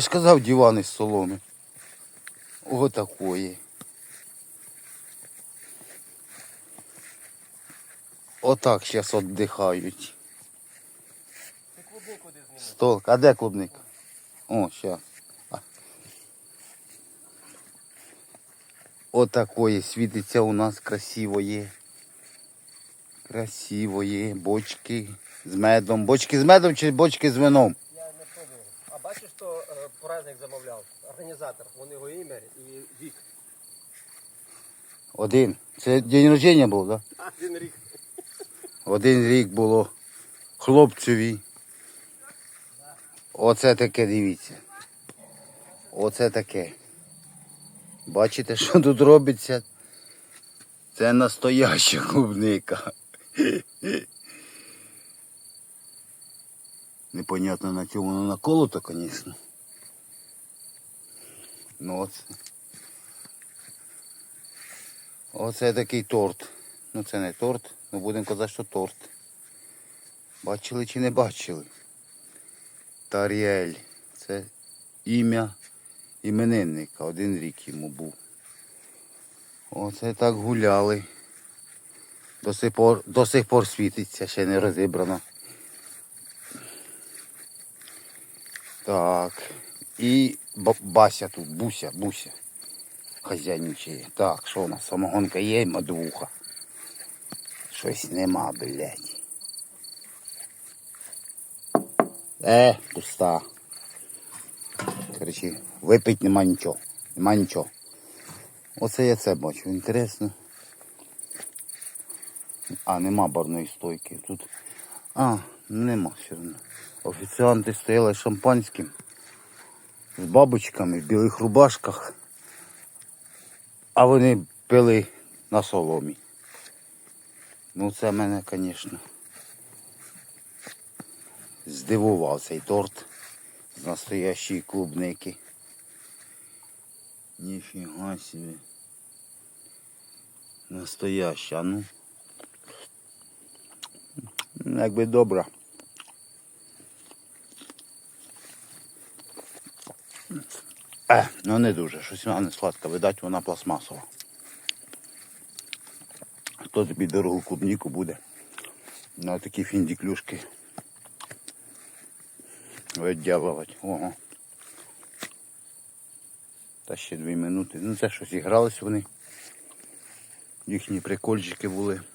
Я ж казав диван із соломи. Отакої. Отак зараз віддихають. Ти клубнику де зніми. Стол. А де клубник? О. А. Отакої світиться у нас красивої. Красивої. Бочки з медом. Бочки з медом чи бочки з вином? Я не пробував. А бачиш, що е, праздник замовляв? Організатор. Вони його ім'я і вік. Один. Це день народження був, так? Да? А, рік. Один рік було хлопцеві. Оце таке, дивіться. Оце таке. Бачите, що тут робиться? Це настояща клубника. Непонятно на чому воно наколото, звісно. Ну оце. Оце такий торт. Ну це не торт, ну будемо казати, що торт. Бачили чи не бачили? Таріель. Це ім'я іменинника. Один рік йому був. Оце так гуляли. До сих пор, до сих пор світиться, ще не розібрано. Так. І Бася тут, Буся, Буся. Хазяйничає. Так, що у нас? Самогонка є, мадвуха. Щось нема, блядь. Е, пуста. Короче, випить нема нічого. Нема нічого. Оце я це бачу. Інтересно. А, нема барної стойки. Тут. А, нема все одно. Офіціанти стояли шампанським. З бабочками в білих рубашках. А вони пили на соломі. Ну це мене, звісно, здивував цей торт з настоящої клубники. Ніфіга собі. Настояща, ну. Якби добра. Е, ну не дуже, щось вона не сладка, видать, вона пластмасова. Хто тобі дорогу клубніку буде? На такі фіндіклюшки. Виддявувати. Ого. Та ще дві минути. Ну це щось ігрались вони. Їхні прикольчики були.